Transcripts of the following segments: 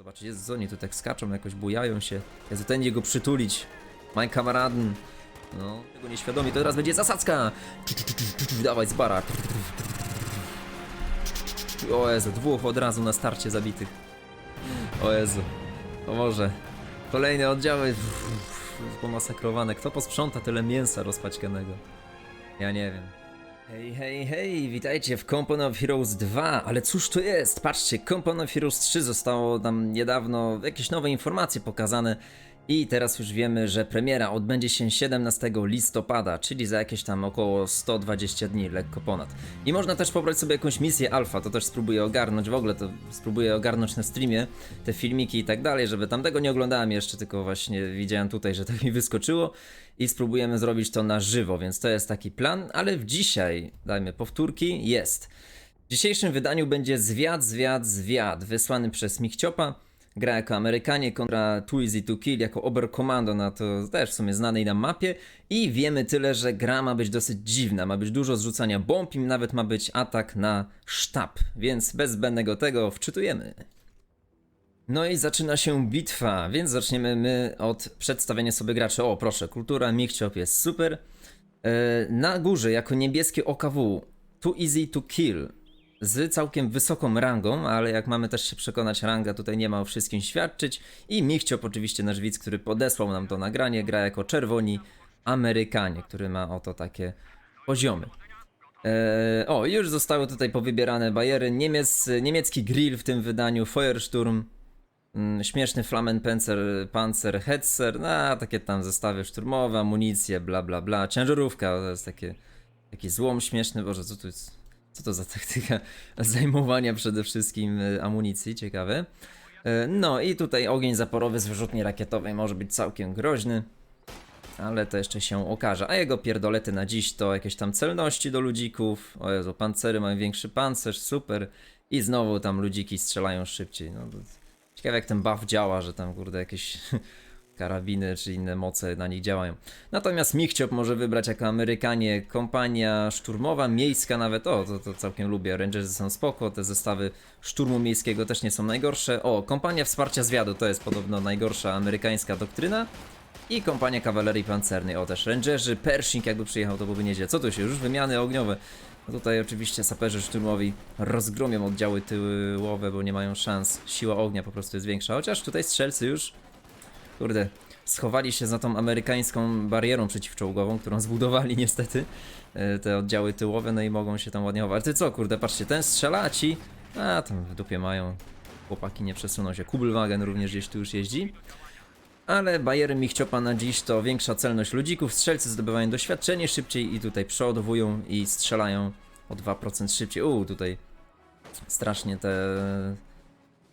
Zobaczcie, jest oni tu tak skaczą, jakoś bujają się. Jezu, ten jego przytulić. Mein Kameraden. No, tego nieświadomi, to teraz będzie zasadzka! Dawaj z bara. O Jezu, dwóch od razu na starcie zabitych. O Jezu, o może. Kolejne oddziały pomasakrowane. Kto posprząta tyle mięsa rozpaćkanego? Ja nie wiem. Hej, hej, hej, witajcie w Company of Heroes 2, ale cóż to jest? Patrzcie, Company of Heroes 3 zostało nam niedawno jakieś nowe informacje pokazane i teraz już wiemy, że premiera odbędzie się 17 listopada, czyli za jakieś tam około 120 dni, lekko ponad. I można też pobrać sobie jakąś misję alfa, to też spróbuję ogarnąć, w ogóle to spróbuję ogarnąć na streamie te filmiki i tak dalej, żeby tamtego nie oglądałem jeszcze, tylko właśnie widziałem tutaj, że tak mi wyskoczyło i spróbujemy zrobić to na żywo, więc to jest taki plan, ale w dzisiaj, dajmy powtórki, jest. W dzisiejszym wydaniu będzie zwiad, zwiad, zwiad, wysłany przez Michciopa. Gra jako Amerykanie kontra Too Easy to Kill jako Oberkommando na to też w sumie znanej nam mapie. I wiemy tyle, że gra ma być dosyć dziwna, ma być dużo zrzucania bomb i nawet ma być atak na sztab. Więc bez zbędnego tego wczytujemy. No i zaczyna się bitwa, więc zaczniemy my od przedstawienia sobie graczy. O, proszę, kultura Michciop jest super. E, Na górze, jako niebieskie OKW, Too Easy to Kill, z całkiem wysoką rangą, ale jak mamy też się przekonać, ranga tutaj nie ma o wszystkim świadczyć. I Michciop, oczywiście nasz widz, który podesłał nam to nagranie, gra jako czerwoni Amerykanie, który ma oto takie poziomy. Eee, o, już zostały tutaj powybierane bajery. Niemiec, niemiecki grill w tym wydaniu, Feuersturm, mm, śmieszny Flamenpanzer, Panzer, Hetzer, no takie tam zestawy szturmowe, amunicje, bla bla bla. Ciężarówka, to jest takie, taki złom śmieszny, boże, co tu jest? Co to za taktyka zajmowania przede wszystkim e, amunicji, ciekawe. E, No i tutaj ogień zaporowy z wyrzutni rakietowej może być całkiem groźny. Ale to jeszcze się okaże. A jego pierdolety na dziś to jakieś tam celności do ludzików. O Jezu, pancery mają większy pancerz, super. I znowu tam ludziki strzelają szybciej. No, ciekawe jak ten buff działa, że tam kurde jakieś karabiny czy inne moce na nich działają. Natomiast Michciop może wybrać jako Amerykanie kompania szturmowa, miejska nawet, o to, to całkiem lubię, Rangersy są spoko, te zestawy szturmu miejskiego też nie są najgorsze. O, kompania wsparcia zwiadu to jest podobno najgorsza amerykańska doktryna. I kompania kawalerii pancernej, o też Rangerzy, Pershing jakby przyjechał to byłoby nieźle. Co tu się, już wymiany ogniowe. No tutaj oczywiście saperzy szturmowi rozgromią oddziały tyłowe, bo nie mają szans. Siła ognia po prostu jest większa, chociaż tutaj strzelcy już kurde, schowali się za tą amerykańską barierą przeciwczołgową, którą zbudowali niestety e, te oddziały tyłowe, no i mogą się tam ładnie chować. Ty co, kurde, patrzcie, ten strzela, a ci, a tam w dupie mają, chłopaki nie przesuną się. Kubelwagen również gdzieś tu już jeździ. Ale bajery Michciopa na dziś to większa celność ludzików, strzelcy zdobywają doświadczenie szybciej i tutaj przeładowują i strzelają o 2% szybciej. Uuu, tutaj strasznie te...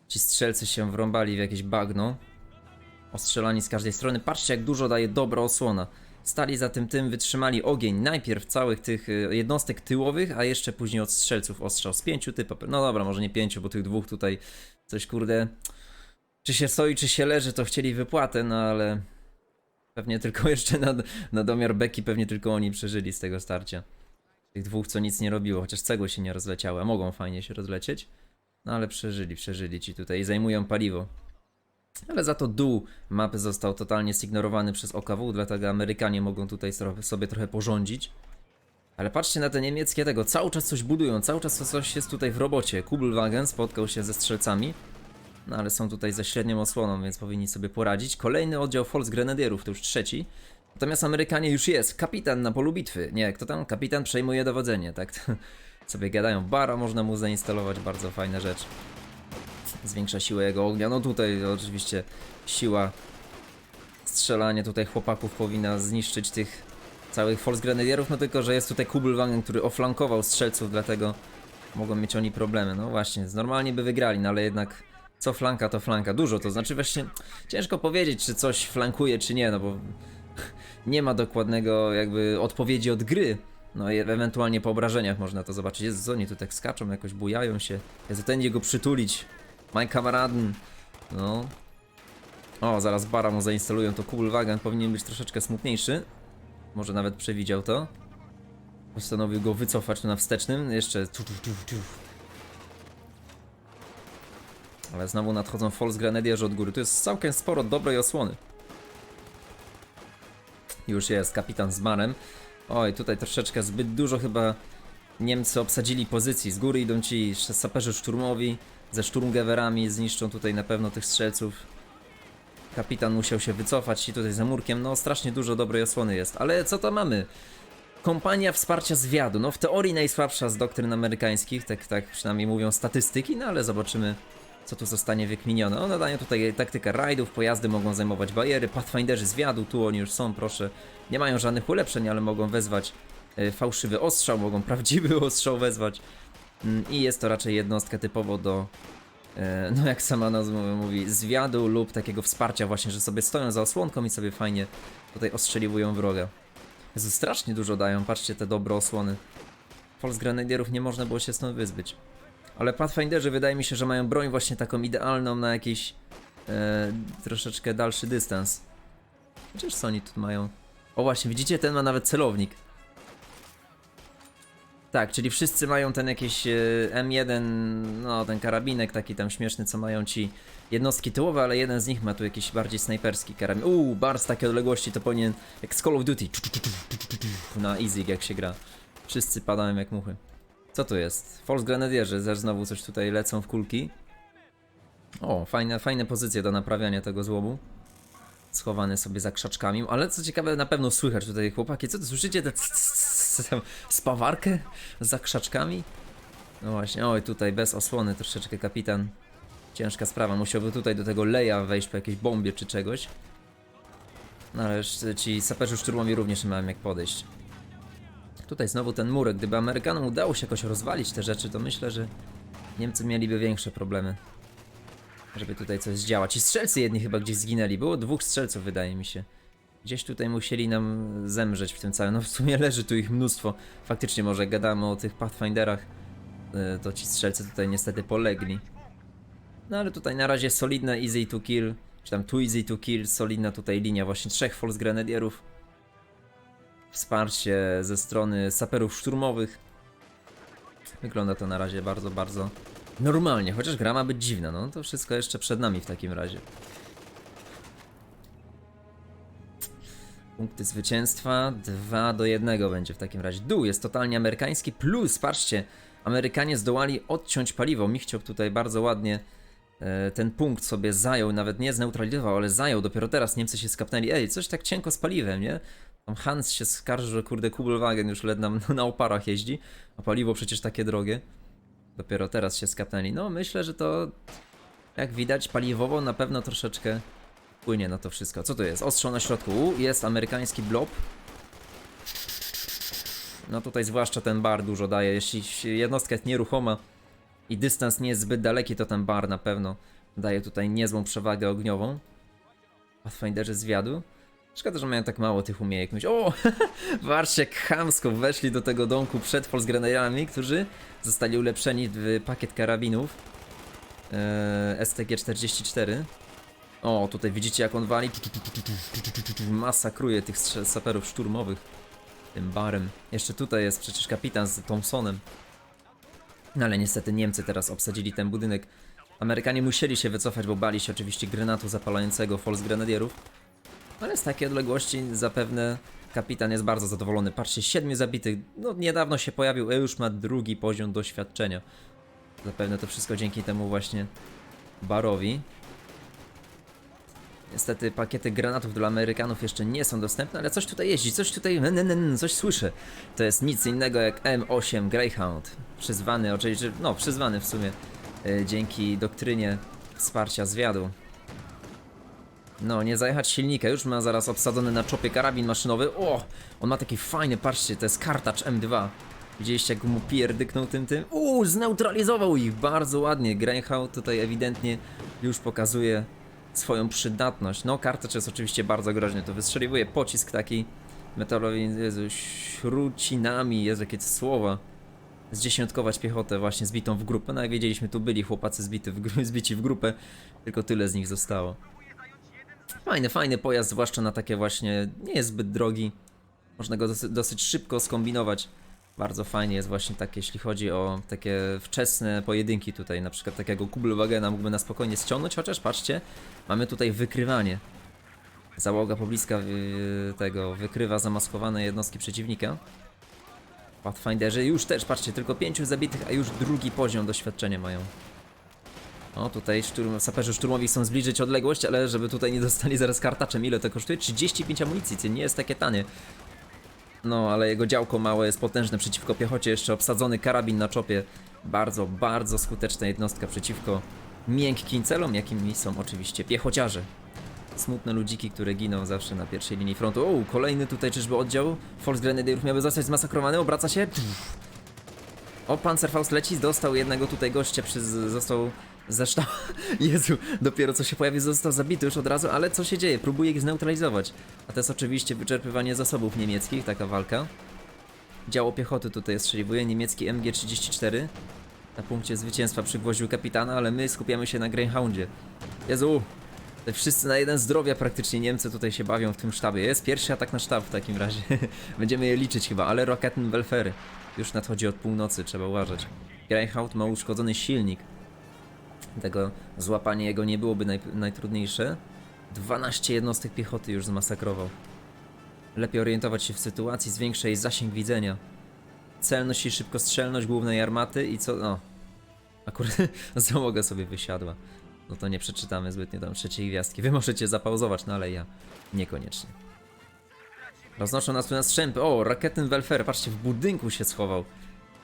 Ci strzelcy się wrąbali w jakieś bagno ostrzelani z każdej strony. Patrzcie, jak dużo daje dobra osłona. Stali za tym tym, wytrzymali ogień najpierw całych tych y, jednostek tyłowych, a jeszcze później od strzelców ostrzał z pięciu typów. No dobra, może nie pięciu, bo tych dwóch tutaj coś kurde. Czy się stoi, czy się leży, to chcieli wypłatę, no ale pewnie tylko jeszcze na, na domiar beki, pewnie tylko oni przeżyli z tego starcia. Tych dwóch, co nic nie robiło, chociaż cegły się nie rozleciały, mogą fajnie się rozlecieć. No ale przeżyli, przeżyli ci tutaj i zajmują paliwo. Ale za to dół mapy został totalnie zignorowany przez OKW, dlatego Amerykanie mogą tutaj sobie trochę porządzić. Ale patrzcie na te niemieckie tego, cały czas coś budują, cały czas coś jest tutaj w robocie. Kubelwagen spotkał się ze strzelcami, no ale są tutaj ze średnią osłoną, więc powinni sobie poradzić. Kolejny oddział Volksgrenadierów, to już trzeci. Natomiast Amerykanie już jest, kapitan na polu bitwy. Nie, kto tam? Kapitan przejmuje dowodzenie, tak? sobie gadają. Bara można mu zainstalować, bardzo fajna rzecz zwiększa siłę jego ognia. No tutaj oczywiście siła strzelania tutaj chłopaków powinna zniszczyć tych całych False Grenadierów, no tylko, że jest tutaj Kubelwagen, który oflankował strzelców, dlatego mogą mieć oni problemy. No właśnie, normalnie by wygrali, no ale jednak co flanka to flanka. Dużo to znaczy właśnie ciężko powiedzieć, czy coś flankuje, czy nie, no bo nie ma dokładnego jakby odpowiedzi od gry. No i ewentualnie po obrażeniach można to zobaczyć. Jest oni tu tak skaczą, jakoś bujają się. Jezu, ten jego przytulić. Mein Kameraden. No. O, zaraz bara mu zainstalują, to Kubelwagen powinien być troszeczkę smutniejszy. Może nawet przewidział to. Postanowił go wycofać na wstecznym. Jeszcze. Ale znowu nadchodzą False Grenadierzy od góry. Tu jest całkiem sporo dobrej osłony. Już jest kapitan z Marem. Oj, tutaj troszeczkę zbyt dużo chyba Niemcy obsadzili pozycji. Z góry idą ci saperzy szturmowi ze szturmgewerami, zniszczą tutaj na pewno tych strzelców. Kapitan musiał się wycofać i tutaj za murkiem, no strasznie dużo dobrej osłony jest. Ale co to mamy? Kompania wsparcia zwiadu. No w teorii najsłabsza z doktryn amerykańskich, tak, tak przynajmniej mówią statystyki, no ale zobaczymy co tu zostanie wykminione. One dają tutaj taktykę rajdów, pojazdy mogą zajmować bariery, pathfinderzy zwiadu, tu oni już są, proszę. Nie mają żadnych ulepszeń, ale mogą wezwać e, fałszywy ostrzał, mogą prawdziwy ostrzał wezwać. Mm, I jest to raczej jednostka typowo do, e, no jak sama nazwa mówi, zwiadu lub takiego wsparcia właśnie, że sobie stoją za osłonką i sobie fajnie tutaj ostrzeliwują wroga. Jezu, strasznie dużo dają, patrzcie te dobre osłony. False Grenadierów nie można było się stąd wyzbyć. Ale Pathfinderzy wydaje mi się, że mają broń właśnie taką idealną na jakiś e, troszeczkę dalszy dystans. Chociaż co oni tu mają? O właśnie, widzicie, ten ma nawet celownik. Tak, czyli wszyscy mają ten jakiś e, M1, no ten karabinek taki tam śmieszny, co mają ci jednostki tyłowe, ale jeden z nich ma tu jakiś bardziej snajperski karabin. Uuu, bar z takiej odległości to powinien jak z Call of Duty. Na easy jak się gra. Wszyscy padają jak muchy. Co tu jest? False Grenadierzy, też znowu coś tutaj lecą w kulki. O, fajne, fajne pozycje do naprawiania tego złomu. Schowany sobie za krzaczkami, ale co ciekawe, na pewno słychać tutaj chłopaki. Co to słyszycie? Te tam spawarkę za krzaczkami? No właśnie, oj, tutaj bez osłony troszeczkę kapitan. Ciężka sprawa, musiałby tutaj do tego leja wejść po jakiejś bombie czy czegoś. No ale ci saperzy szturmowi również nie mają jak podejść. Tutaj znowu ten murek. Gdyby Amerykanom udało się jakoś rozwalić te rzeczy, to myślę, że Niemcy mieliby większe problemy. Żeby tutaj coś zdziałać. I strzelcy jedni chyba gdzieś zginęli. Było dwóch strzelców, wydaje mi się. Gdzieś tutaj musieli nam zemrzeć w tym całym. No w sumie leży tu ich mnóstwo. Faktycznie może gadamy o tych Pathfinderach, y, to ci strzelcy tutaj niestety polegli. No ale tutaj na razie solidne easy to kill, czy tam too easy to kill, solidna tutaj linia właśnie trzech false grenadierów wsparcie ze strony saperów szturmowych. Wygląda to na razie bardzo, bardzo normalnie, chociaż gra ma być dziwna, no to wszystko jeszcze przed nami w takim razie. Punkty zwycięstwa 2 do 1 będzie w takim razie. Dół jest totalnie amerykański, plus patrzcie, Amerykanie zdołali odciąć paliwo. Michciok tutaj bardzo ładnie e, ten punkt sobie zajął, nawet nie zneutralizował, ale zajął. Dopiero teraz Niemcy się skapnęli. Ej, coś tak cienko z paliwem, nie? Tam Hans się skarży, że kurde Kubelwagen już led na oparach jeździ, a paliwo przecież takie drogie. Dopiero teraz się skapnęli. No myślę, że to jak widać paliwowo na pewno troszeczkę płynie na to wszystko. Co to jest? Ostrzał na środku. Jest amerykański blob. No tutaj zwłaszcza ten bar dużo daje. Jeśli jednostka jest nieruchoma i dystans nie jest zbyt daleki, to ten bar na pewno daje tutaj niezłą przewagę ogniową. Pathfinderzy zwiadu. Szkoda, że mają tak mało tych umiejętności. O! Jak chamsko weszli do tego domku przed Volksgrenadierami, którzy zostali ulepszeni w pakiet karabinów eee, STG-44. O, tutaj widzicie jak on wali. Masakruje tych saperów szturmowych. Tym barem. Jeszcze tutaj jest przecież kapitan z Thompsonem. No ale niestety Niemcy teraz obsadzili ten budynek. Amerykanie musieli się wycofać, bo bali się oczywiście grenatu zapalającego Falls Grenadierów. Ale z takiej odległości zapewne kapitan jest bardzo zadowolony. Patrzcie, siedmiu zabitych. No niedawno się pojawił, a już ma drugi poziom doświadczenia. Zapewne to wszystko dzięki temu właśnie barowi. Niestety pakiety granatów dla Amerykanów jeszcze nie są dostępne, ale coś tutaj jeździ, coś tutaj, coś słyszę. To jest nic innego jak M8 Greyhound. Przyzwany, oczywiście, no przyzwany w sumie e, dzięki doktrynie wsparcia zwiadu. No, nie zajechać silnika, już ma zaraz obsadzony na czopie karabin maszynowy. O, on ma taki fajny, patrzcie, to jest kartacz M2. Widzieliście jak mu pierdyknął tym tym? Uuu, zneutralizował ich bardzo ładnie. Greyhound tutaj ewidentnie już pokazuje swoją przydatność. No, kartacz jest oczywiście bardzo groźny, to wystrzeliwuje pocisk taki metalowy, Jezu, śrucinami, Jezu, jakie to słowa. Zdziesiątkować piechotę właśnie zbitą w grupę. No jak wiedzieliśmy, tu byli chłopacy zbity w, zbici w grupę, tylko tyle z nich zostało. Fajny, fajny pojazd, zwłaszcza na takie właśnie, nie jest zbyt drogi. Można go dosyć szybko skombinować Bardzo fajnie jest właśnie tak, jeśli chodzi o takie wczesne pojedynki tutaj, na przykład takiego Kublewagena mógłby na spokojnie ściągnąć, chociaż patrzcie, mamy tutaj wykrywanie. Załoga pobliska y, tego wykrywa zamaskowane jednostki przeciwnika. Pathfinderzy już też, patrzcie, tylko pięciu zabitych, a już drugi poziom doświadczenia mają. O, tutaj szturm, saperzy szturmowi chcą zbliżyć odległość, ale żeby tutaj nie dostali zaraz kartaczem. Ile to kosztuje? 35 amunicji, co nie jest takie tanie. No, ale jego działko małe jest potężne przeciwko piechocie, jeszcze obsadzony karabin na czopie. Bardzo, bardzo skuteczna jednostka przeciwko miękkim celom, jakimi są oczywiście piechociarze. Smutne ludziki, które giną zawsze na pierwszej linii frontu. O, kolejny tutaj czyżby oddział Volksgrenadierów miałby zostać zmasakrowany, obraca się. O, Panzerfaust leci, dostał jednego tutaj gościa, przez, został zeształ. Jezu, dopiero co się pojawił, został zabity już od razu, ale co się dzieje? Próbuje ich zneutralizować. A to jest oczywiście wyczerpywanie zasobów niemieckich, taka walka. Działo piechoty tutaj strzeliwuje, niemiecki MG-34 na punkcie zwycięstwa przy gwoździu kapitana, ale my skupiamy się na Greyhoundzie. Jezu, wszyscy na jeden zdrowia praktycznie Niemcy tutaj się bawią w tym sztabie. Jest pierwszy atak na sztab w takim razie. Będziemy je liczyć chyba, ale Welfery już nadchodzi od północy, trzeba uważać. Greyhound ma uszkodzony silnik. Tego złapanie jego nie byłoby naj, najtrudniejsze. 12 jednostek piechoty już zmasakrował. Lepiej orientować się w sytuacji, zwiększa jej zasięg widzenia. Celność i szybkostrzelność głównej armaty i co... No. Akurat załoga sobie wysiadła. No to nie przeczytamy zbytnio tam trzeciej gwiazdki. Wy możecie zapauzować, no ale ja niekoniecznie. Roznoszą nas tu na strzępy. O, rakietyn Welfare, patrzcie, w budynku się schował.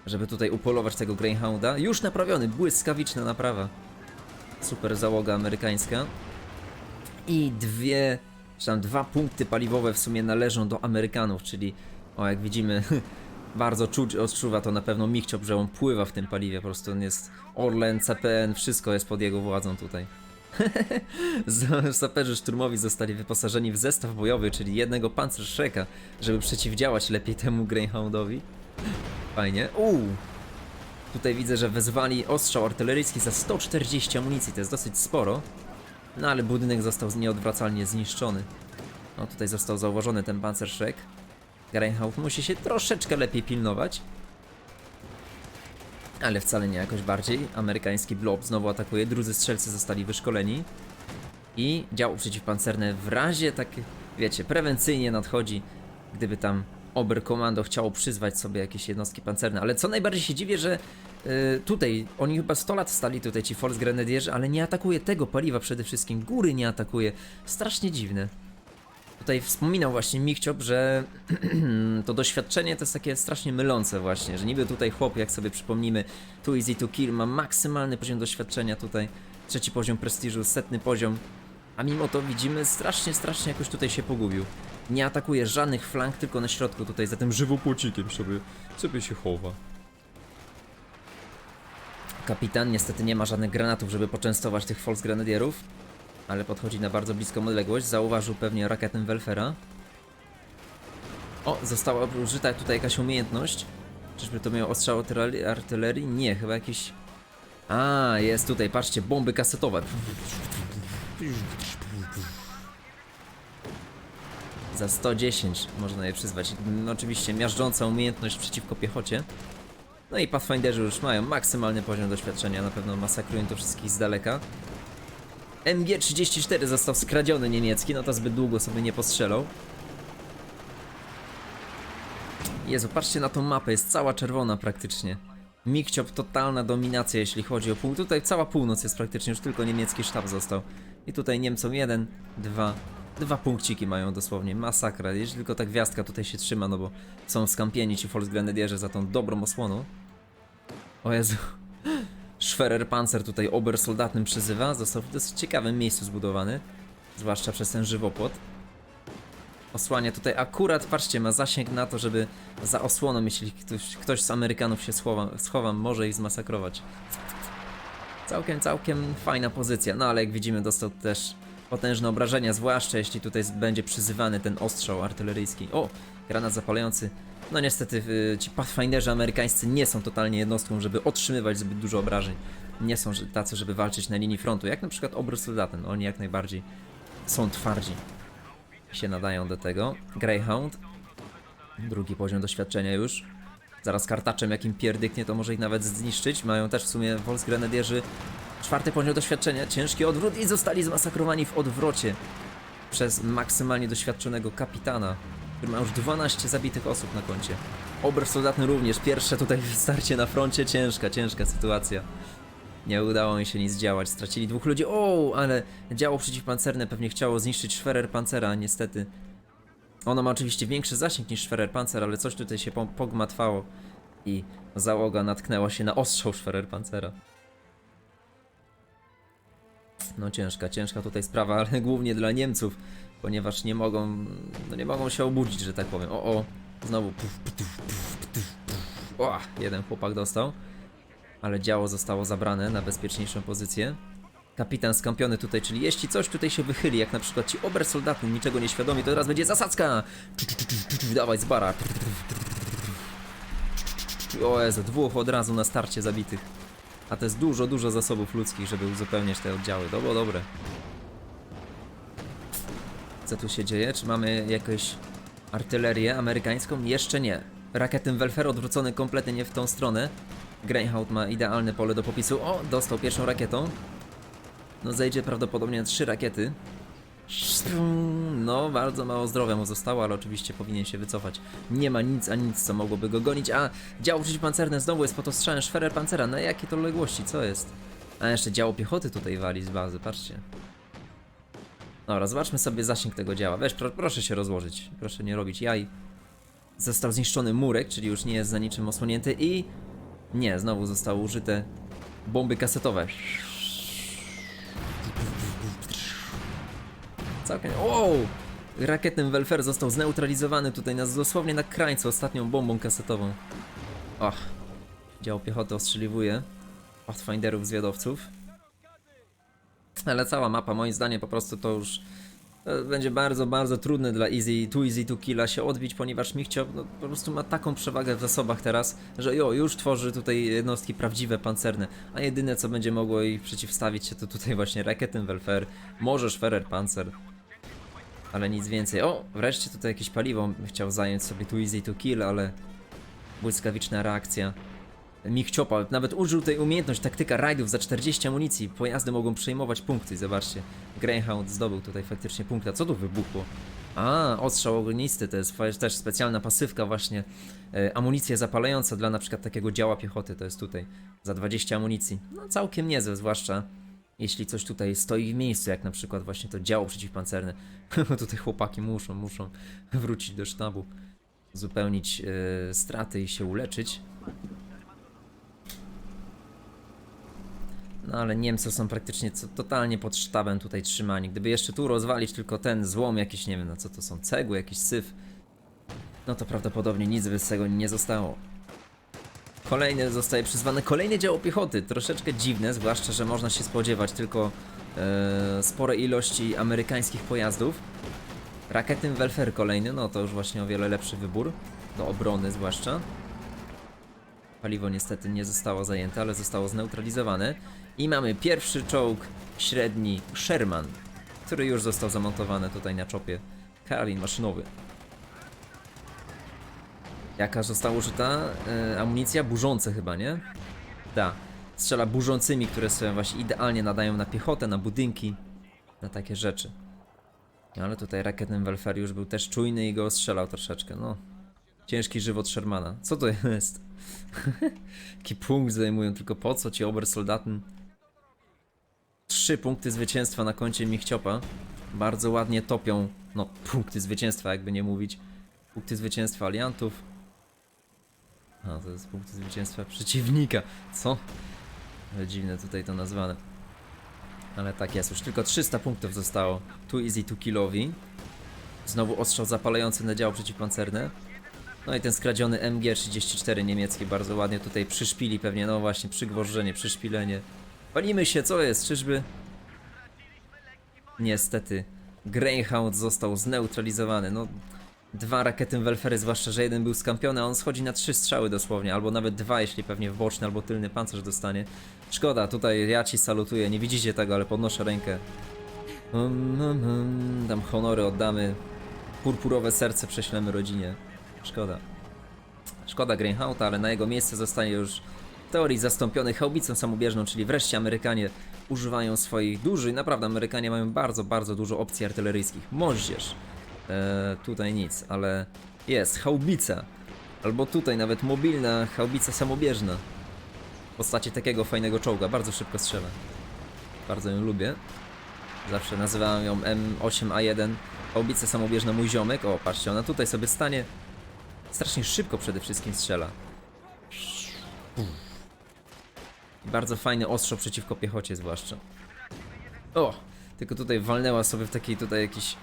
Żeby tutaj upolować tego Greyhounda. Już naprawiony, błyskawiczna naprawa. Super załoga amerykańska. I dwie, czy tam dwa punkty paliwowe w sumie należą do Amerykanów, czyli o jak widzimy bardzo czuć, odczuwa to na pewno Michciop, że on pływa w tym paliwie, po prostu on jest Orlen, CPN, wszystko jest pod jego władzą tutaj. Saperzy szturmowi zostali wyposażeni w zestaw bojowy, czyli jednego pancerszeka, żeby przeciwdziałać lepiej temu Greyhoundowi. Fajnie. Uuu! Tutaj widzę, że wezwali ostrzał artyleryjski za 140 amunicji, to jest dosyć sporo. No ale budynek został nieodwracalnie zniszczony. No tutaj został zauważony ten pancerszek. Greyhound musi się troszeczkę lepiej pilnować. Ale wcale nie jakoś bardziej. Amerykański blob znowu atakuje, drudzy strzelcy zostali wyszkoleni. I działo przeciwpancerne w razie tak, wiecie, prewencyjnie nadchodzi, gdyby tam Oberkommando chciało przyzwać sobie jakieś jednostki pancerne. Ale co najbardziej się dziwię, że y, tutaj, oni chyba 100 lat stali tutaj, ci Force Grenadierzy, ale nie atakuje tego paliwa przede wszystkim, góry nie atakuje. Strasznie dziwne. Tutaj wspominał właśnie Michciop, że to doświadczenie to jest takie strasznie mylące właśnie, że niby tutaj chłop, jak sobie przypomnimy, Too Easy to Kill ma maksymalny poziom doświadczenia tutaj, trzeci poziom prestiżu, setny poziom, a mimo to widzimy strasznie, strasznie jakoś tutaj się pogubił. Nie atakuje żadnych flank, tylko na środku tutaj za tym żywopłocikiem sobie, sobie się chowa. Kapitan niestety nie ma żadnych granatów, żeby poczęstować tych false grenadierów, ale podchodzi na bardzo bliską odległość. Zauważył pewnie rakietę Welfera. O, została użyta tutaj jakaś umiejętność. Czyżby to miał ostrzał artylerii? Nie, chyba jakiś... A, jest tutaj, patrzcie, bomby kasetowe. Za 110 można je przyzwać. No, oczywiście miażdżąca umiejętność przeciwko piechocie. No i Pathfinderzy już mają maksymalny poziom doświadczenia, na pewno masakrują to wszystkich z daleka. MG34 został skradziony niemiecki, no to zbyt długo sobie nie postrzelał. Jezu, patrzcie na tą mapę, jest cała czerwona praktycznie. Mikciop totalna dominacja jeśli chodzi o pół. Tutaj cała północ jest praktycznie, już tylko niemiecki sztab został. I tutaj Niemcom jeden, dwa, dwa punkciki mają dosłownie, masakra. Jeśli tylko ta gwiazdka tutaj się trzyma, no bo są skampieni ci False Grenadierzy za tą dobrą osłoną. O Jezu. Schwerer Panzer tutaj obersoldatnym przyzywa. Został w dosyć ciekawym miejscu zbudowany. Zwłaszcza przez ten żywopłot. Osłania tutaj akurat, patrzcie, ma zasięg na to, żeby za osłoną, jeśli ktoś, ktoś z Amerykanów się schowa, schowa, może ich zmasakrować. Całkiem, całkiem fajna pozycja. No ale jak widzimy, dostał też potężne obrażenia, zwłaszcza jeśli tutaj będzie przyzywany ten ostrzał artyleryjski. O, granat zapalający. No niestety ci Pathfinderzy amerykańscy nie są totalnie jednostką, żeby otrzymywać zbyt dużo obrażeń. Nie są tacy, żeby walczyć na linii frontu, jak na przykład obrys soldatem. Oni jak najbardziej są twardzi. Się nadają do tego. Greyhound. Drugi poziom doświadczenia już. Zaraz kartaczem jakim pierdyknie, to może ich nawet zniszczyć. Mają też w sumie Volksgrenadierzy czwarty poziom doświadczenia, ciężki odwrót i zostali zmasakrowani w odwrocie przez maksymalnie doświadczonego kapitana, który ma już 12 zabitych osób na koncie. Obersoldatny również, pierwsze tutaj starcie na froncie, ciężka, ciężka sytuacja. Nie udało mi się nic działać, stracili dwóch ludzi. O, ale działo przeciwpancerne pewnie chciało zniszczyć Schwerer Pancera, niestety. Ono ma oczywiście większy zasięg niż Schwerer Panzer, ale coś tutaj się po- pogmatwało i załoga natknęła się na ostrzał Schwerer Pancera. No ciężka, ciężka tutaj sprawa, ale głównie dla Niemców, ponieważ nie mogą, no nie mogą się obudzić, że tak powiem. O, o, znowu puf, puf, puf, puf, puf. O, jeden chłopak dostał, ale działo zostało zabrane na bezpieczniejszą pozycję. Kapitan skampiony tutaj, czyli jeśli coś tutaj się wychyli, jak na przykład ci obersoldaty niczego nieświadomi, to teraz będzie zasadzka! Dawaj z bara! O Jezu, dwóch od razu na starcie zabitych. A to jest dużo, dużo zasobów ludzkich, żeby uzupełniać te oddziały. To było dobre. Co tu się dzieje? Czy mamy jakąś artylerię amerykańską? Jeszcze nie. Rakietym Welfer odwrócony kompletnie nie w tą stronę. Greyhound ma idealne pole do popisu. O, dostał pierwszą rakietą. No zejdzie prawdopodobnie na trzy rakiety. No, bardzo mało zdrowia mu zostało, ale oczywiście powinien się wycofać. Nie ma nic a nic, co mogłoby go gonić. A działo przeciwpancerne znowu jest pod ostrzałem Schwerer Pancera. Na jakie to odległości? Co jest? A jeszcze działo piechoty tutaj wali z bazy, patrzcie. Dobra, zobaczmy sobie zasięg tego działa. Weź, pro, proszę się rozłożyć. Proszę nie robić jaj. Został zniszczony murek, czyli już nie jest za niczym osłonięty i... Nie, znowu zostały użyte bomby kasetowe. Całkiem. Wow! Rakietnym Welfer został zneutralizowany tutaj nas dosłownie na krańcu ostatnią bombą kasetową. Och. Dział piechoty ostrzeliwuje Pathfinderów zwiadowców. Ale cała mapa moim zdaniem po prostu to już e, będzie bardzo, bardzo trudne dla Easy, Too Easy to Killa się odbić, ponieważ Michcio no, po prostu ma taką przewagę w zasobach teraz, że jo, już tworzy tutaj jednostki prawdziwe, pancerne, a jedyne co będzie mogło ich przeciwstawić się to tutaj właśnie Raketen Welfer, może Schwerer Panzer, ale nic więcej. O, wreszcie tutaj jakieś paliwo chciał zająć sobie Too Easy to Kill, ale błyskawiczna reakcja. Michciopa nawet użył tej umiejętność taktyka rajdów za 40 amunicji. Pojazdy mogą przejmować punkty, zobaczcie. Greyhound zdobył tutaj faktycznie punkt. A co tu wybuchło? A, ostrzał ognisty, to jest też specjalna pasywka właśnie. E, amunicja zapalająca dla na przykład takiego działa piechoty, to jest tutaj. Za 20 amunicji. No całkiem niezłe, zwłaszcza jeśli coś tutaj stoi w miejscu, jak na przykład właśnie to działo przeciwpancerne. tutaj chłopaki muszą, muszą wrócić do sztabu. Zupełnić e, straty i się uleczyć. No ale Niemcy są praktycznie co, totalnie pod sztabem tutaj trzymani. Gdyby jeszcze tu rozwalić tylko ten złom jakiś, nie wiem, no co to są, cegły, jakiś syf, no to prawdopodobnie nic by z tego nie zostało. Kolejny zostaje przyzwany, kolejne działo piechoty, troszeczkę dziwne, zwłaszcza, że można się spodziewać tylko e, spore ilości amerykańskich pojazdów. Raketym Welfer kolejny, no to już właśnie o wiele lepszy wybór, do obrony zwłaszcza. Paliwo niestety nie zostało zajęte, ale zostało zneutralizowane. I mamy pierwszy czołg średni Sherman, który już został zamontowany tutaj na czopie. Karabin maszynowy. Jaka została użyta? E, amunicja burzące chyba, nie? Da. Strzela burzącymi, które sobie właśnie idealnie nadają na piechotę, na budynki, na takie rzeczy. No, Ale tutaj rakietnym Welfer już był też czujny i go ostrzelał troszeczkę, no. Ciężki żywot Shermana. Co to jest? Jaki punkt zajmują, tylko po co ci obersoldaten? Trzy punkty zwycięstwa na koncie Michciopa. Bardzo ładnie topią, no punkty zwycięstwa jakby nie mówić. Punkty zwycięstwa aliantów. A, to jest punkty zwycięstwa przeciwnika. Co? Dziwne tutaj to nazwane. Ale tak jest, już tylko 300 punktów zostało. Too easy to killowi. Znowu ostrzał zapalający na działo przeciwpancerne. No i ten skradziony MG34 niemiecki bardzo ładnie tutaj przyszpili pewnie, no właśnie, przygwożdżenie, przyszpilenie. Palimy się, co jest, czyżby? Niestety, Greyhound został zneutralizowany, no... Dwa rakiety Welfery, zwłaszcza, że jeden był skampiony, a on schodzi na trzy strzały dosłownie, albo nawet dwa, jeśli pewnie w boczny albo tylny pancerz dostanie. Szkoda, tutaj ja ci salutuję, nie widzicie tego, ale podnoszę rękę. Um, um, um, tam honory oddamy. Purpurowe serce prześlemy rodzinie. Szkoda. Szkoda Greenhouta, ale na jego miejsce zostanie już w teorii zastąpiony haubicą samobieżną, czyli wreszcie Amerykanie używają swoich dużych, naprawdę Amerykanie mają bardzo, bardzo dużo opcji artyleryjskich. Moździerz, e, tutaj nic, ale jest haubica, albo tutaj nawet mobilna haubica samobieżna w postaci takiego fajnego czołga, bardzo szybko strzela. Bardzo ją lubię. Zawsze nazywałem ją M8A1. Haubica samobieżna mój ziomek. O, patrzcie, ona tutaj sobie stanie. Strasznie szybko przede wszystkim strzela. I bardzo fajny ostrzo przeciwko piechocie zwłaszcza. O! Tylko tutaj walnęła sobie w takiej tutaj jakiś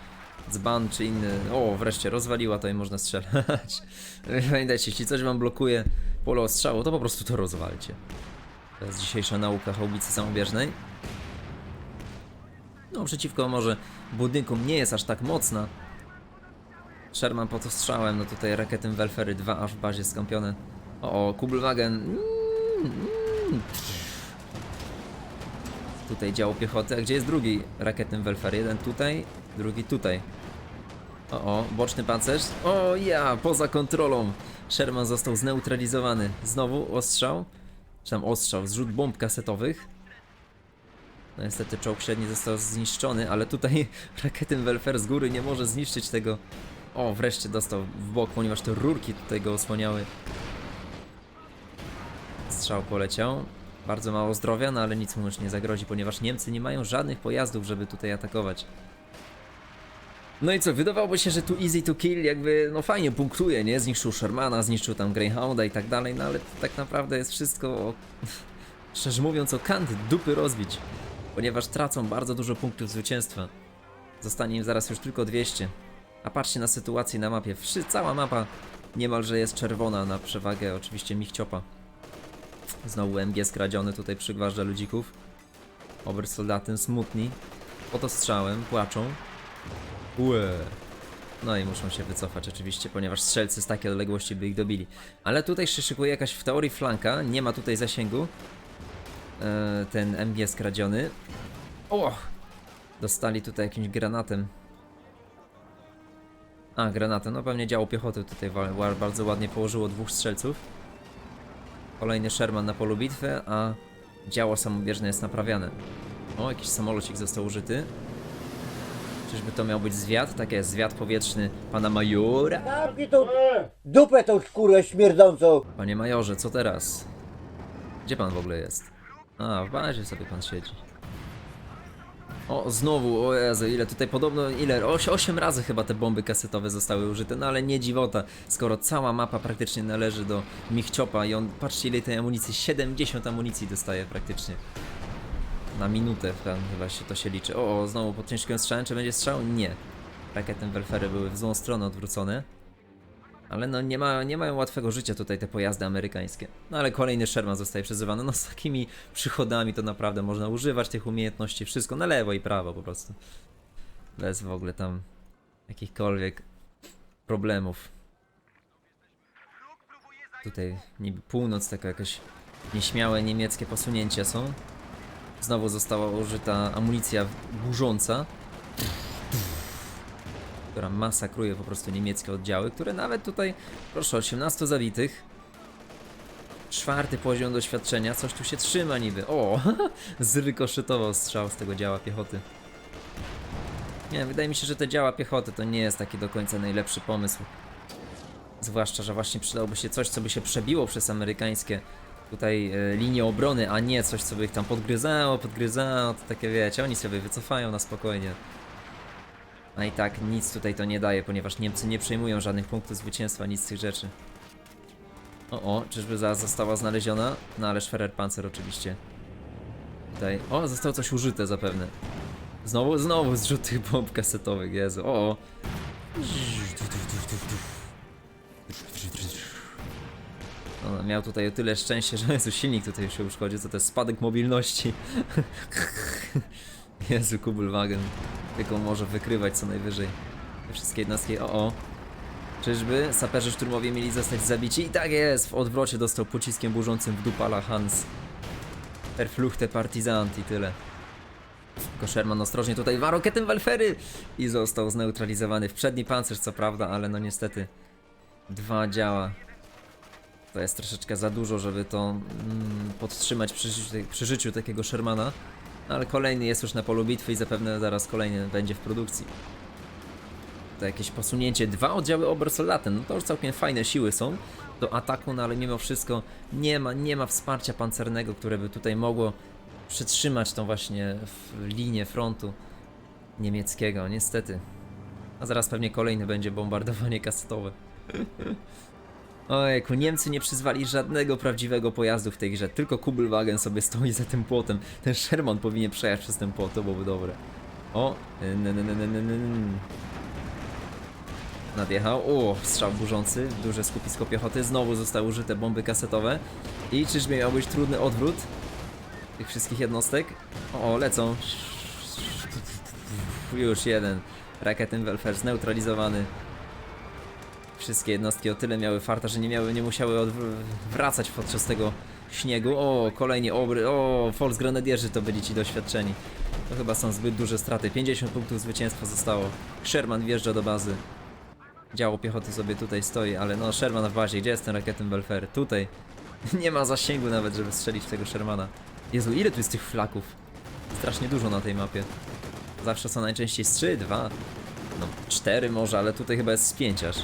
dzban czy inny. O, wreszcie rozwaliła to i można strzelać. Pamiętajcie, jeśli coś wam blokuje pole ostrzału, to po prostu to rozwalcie. To jest dzisiejsza nauka haubicy samobieżnej. No, przeciwko może budynkom nie jest aż tak mocna. Sherman pod ostrzałem, no tutaj rakiety Welfery 2 aż w bazie skąpione. O, o Kubelwagen. Mm, mm. Tutaj działo piechoty, a gdzie jest drugi rakietny Welfer? Jeden tutaj, drugi tutaj. O, o, boczny pancerz. O ja, poza kontrolą. Sherman został zneutralizowany. Znowu ostrzał. Czy tam ostrzał, zrzut bomb kasetowych. No niestety czołg średni został zniszczony, ale tutaj rakietym Welfer z góry nie może zniszczyć tego. O, wreszcie dostał w bok, ponieważ te rurki tutaj go osłaniały. Strzał poleciał. Bardzo mało zdrowia, no ale nic mu już nie zagrozi, ponieważ Niemcy nie mają żadnych pojazdów, żeby tutaj atakować. No i co, wydawałoby się, że tu easy to kill jakby, no fajnie punktuje, nie? Zniszczył Shermana, zniszczył tam Greyhounda i tak dalej, no ale tak naprawdę jest wszystko, o, szczerze mówiąc, o kant dupy rozbić. Ponieważ tracą bardzo dużo punktów zwycięstwa. Zostanie im zaraz już tylko 200. A patrzcie na sytuację na mapie. Wszy, cała mapa niemalże jest czerwona na przewagę oczywiście Michciopa. Znowu MG skradziony tutaj przygważdża ludzików. Obersoldaten smutni. Pod ostrzałem, płaczą. Łe. No i muszą się wycofać oczywiście, ponieważ strzelcy z takiej odległości by ich dobili. Ale tutaj się szykuje jakaś w teorii flanka, nie ma tutaj zasięgu. E, ten MG skradziony. O! Dostali tutaj jakimś granatem. A, granatem, no pewnie działo piechoty tutaj bardzo ładnie położyło dwóch strzelców. Kolejny Sherman na polu bitwy, a działo samobieżne jest naprawiane. O, jakiś samolocik został użyty. Czyżby to miał być zwiat? Tak jest, zwiat powietrzny pana majora. Zamknij tą dupę tą kurę śmierdzącą. Panie majorze, co teraz? Gdzie pan w ogóle jest? A, w bazie sobie pan siedzi. O, znowu, o Jezu, ile tutaj podobno, ile, Oś, 8 razy chyba te bomby kasetowe zostały użyte, no ale nie dziwota, skoro cała mapa praktycznie należy do Michciopa i on, patrzcie ile tej amunicji, 70 amunicji dostaje praktycznie. Na minutę tam chyba się to się liczy. O, o znowu pod ciężkim strzałem, czy będzie strzał? Nie. Rakiety Welfery były w złą stronę odwrócone. Ale no nie, ma, nie mają łatwego życia tutaj te pojazdy amerykańskie. No ale kolejny Sherman zostaje przyzywany. No z takimi przychodami to naprawdę można używać tych umiejętności, wszystko na lewo i prawo po prostu. Bez w ogóle tam jakichkolwiek problemów. Tutaj niby północ, taka jakaś nieśmiałe niemieckie posunięcia są. Znowu została użyta amunicja burząca która masakruje po prostu niemieckie oddziały, które nawet tutaj, proszę, 18 zabitych. Czwarty poziom doświadczenia, coś tu się trzyma niby. O, zrykoszytował strzał z tego działa piechoty. Nie, wydaje mi się, że te działa piechoty to nie jest taki do końca najlepszy pomysł. Zwłaszcza, że właśnie przydałoby się coś, co by się przebiło przez amerykańskie tutaj e, linie obrony, a nie coś, co by ich tam podgryzało, podgryzało, to takie wiecie, oni sobie wycofają na spokojnie. A i tak nic tutaj to nie daje, ponieważ Niemcy nie przejmują żadnych punktów zwycięstwa, nic z tych rzeczy. O, o, czyżby zaraz została znaleziona? No ale Schwerer-Panzer oczywiście. Tutaj, o, zostało coś użyte zapewne. Znowu, znowu zrzut tych bomb kasetowych, Jezu, o, o. No, miał tutaj o tyle szczęście, że Jezu, silnik tutaj się uszkodził, co to jest spadek mobilności. Jezu, Kubelwagen. Tylko może wykrywać co najwyżej. Te wszystkie jednostki, o o. Czyżby saperzy szturmowi mieli zostać zabici? I tak jest! W odwrocie dostał pociskiem burzącym w dupala Hans. Verfluchte Partisant i tyle. Tylko Sherman ostrożnie tutaj dwa rokietem Welfery! I został zneutralizowany w przedni pancerz, co prawda, ale no niestety. Dwa działa. To jest troszeczkę za dużo, żeby to mm, podtrzymać przy przy życiu takiego Shermana. Ale kolejny jest już na polu bitwy i zapewne zaraz kolejny będzie w produkcji. To jakieś posunięcie. Dwa oddziały Obersoldaten, no to już całkiem fajne siły są do ataku, no ale mimo wszystko nie ma, nie ma wsparcia pancernego, które by tutaj mogło przytrzymać tą właśnie linię frontu niemieckiego, niestety. A zaraz pewnie kolejny będzie bombardowanie kasetowe. Ojku, Niemcy nie przyzwali żadnego prawdziwego pojazdu w tej grze, tylko Kubelwagen sobie stoi za tym płotem. Ten Sherman powinien przejechać przez ten płot, to byłoby dobre. O. Nadjechał, o, strzał burzący, duże skupisko piechoty, znowu zostały użyte bomby kasetowe. I czyżby miał być trudny odwrót tych wszystkich jednostek? O, lecą. Już jeden. Raketenwerfer zneutralizowany. Wszystkie jednostki o tyle miały farta, że nie miały, nie musiały wracać podczas tego śniegu. O, kolejni obry, o, False Grenadierzy to byli ci doświadczeni. To chyba są zbyt duże straty. 50 punktów zwycięstwa zostało. Sherman wjeżdża do bazy. Działo piechoty sobie tutaj stoi, ale no Sherman w bazie, gdzie jest ten Raketenwerfer? Tutaj. Nie ma zasięgu nawet, żeby strzelić tego Shermana. Jezu, ile tu jest tych flaków? Strasznie dużo na tej mapie. Zawsze są najczęściej z 3, 2, no 4 może, ale tutaj chyba jest z 5 aż.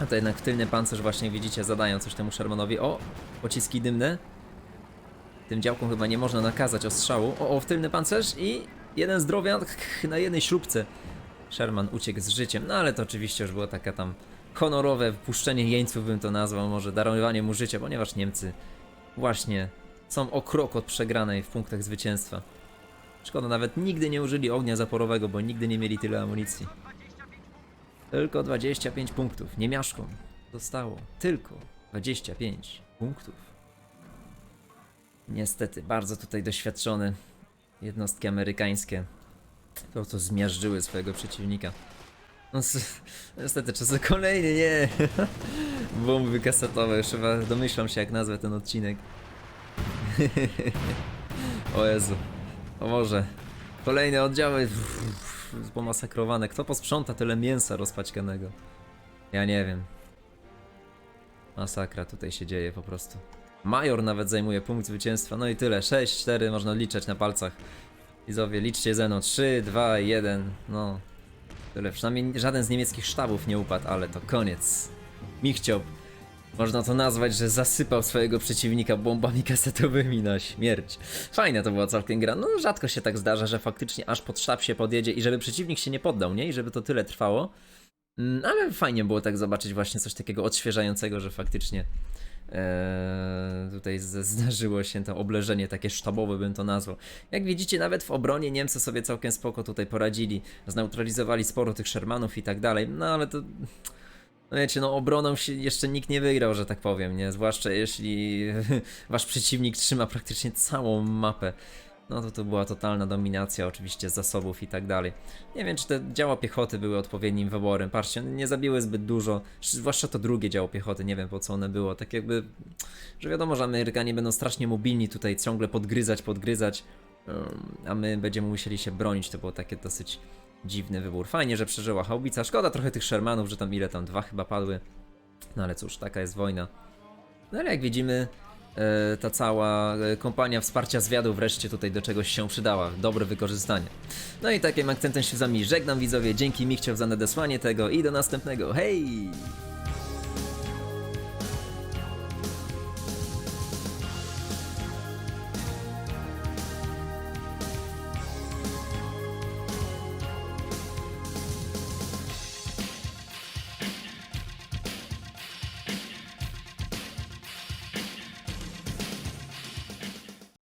A to jednak tylny pancerz właśnie widzicie zadają coś temu Shermanowi. O, pociski dymne. Tym działkom chyba nie można nakazać ostrzału. O, o, w tylny pancerz i jeden zdrowia na jednej śrubce. Sherman uciekł z życiem, no ale to oczywiście już było takie tam honorowe wpuszczenie jeńców bym to nazwał, może darowanie mu życia, ponieważ Niemcy właśnie są o krok od przegranej w punktach zwycięstwa. Szkoda, nawet nigdy nie użyli ognia zaporowego, bo nigdy nie mieli tyle amunicji. Tylko 25 punktów. Niemiaszkom dostało tylko 25 punktów. Niestety, bardzo tutaj doświadczone jednostki amerykańskie to to zmiażdżyły swojego przeciwnika. No, niestety, czasem kolejny, nie! Bomby kasetowe, już chyba domyślam się jak nazwę ten odcinek. o Jezu. O może. Kolejne oddziały pomasakrowane. Kto posprząta tyle mięsa rozpaćkanego? Ja nie wiem. Masakra tutaj się dzieje po prostu. Major nawet zajmuje punkt zwycięstwa. No i tyle. 6-4 można liczyć na palcach. Widzowie, liczcie ze mną. 3, 2, 1. No. Tyle. Przynajmniej żaden z niemieckich sztabów nie upadł, ale to koniec. Michciob. Można to nazwać, że zasypał swojego przeciwnika bombami kasetowymi na śmierć. Fajna to była całkiem gra. No rzadko się tak zdarza, że faktycznie aż pod sztab się podjedzie i żeby przeciwnik się nie poddał, nie? I żeby to tyle trwało. Mm, Ale fajnie było tak zobaczyć właśnie coś takiego odświeżającego, że faktycznie Eee, tutaj zdarzyło się to obleżenie takie sztabowe bym to nazwał. Jak widzicie, nawet w obronie Niemcy sobie całkiem spoko tutaj poradzili, zneutralizowali sporo tych Shermanów i tak dalej, no ale to... No wiecie, no obroną się jeszcze nikt nie wygrał, że tak powiem, nie? Zwłaszcza jeśli wasz przeciwnik trzyma praktycznie całą mapę. No to to była totalna dominacja oczywiście zasobów i tak dalej. Nie wiem, czy te działa piechoty były odpowiednim wyborem. Patrzcie, nie zabiły zbyt dużo, zwłaszcza to drugie działo piechoty, nie wiem po co one było. Tak jakby, że wiadomo, że Amerykanie będą strasznie mobilni tutaj, ciągle podgryzać, podgryzać, a my będziemy musieli się bronić. To było takie dosyć dziwny wybór. Fajnie, że przeżyła haubica. Szkoda trochę tych Shermanów, że tam ile tam, dwa chyba padły. No ale cóż, taka jest wojna. No ale jak widzimy, e, ta cała e, kompania wsparcia zwiadu wreszcie tutaj do czegoś się przydała. Dobre wykorzystanie. No i takim akcentem się z wami żegnam widzowie. Dzięki Michciow za nadesłanie tego i do następnego. Hej!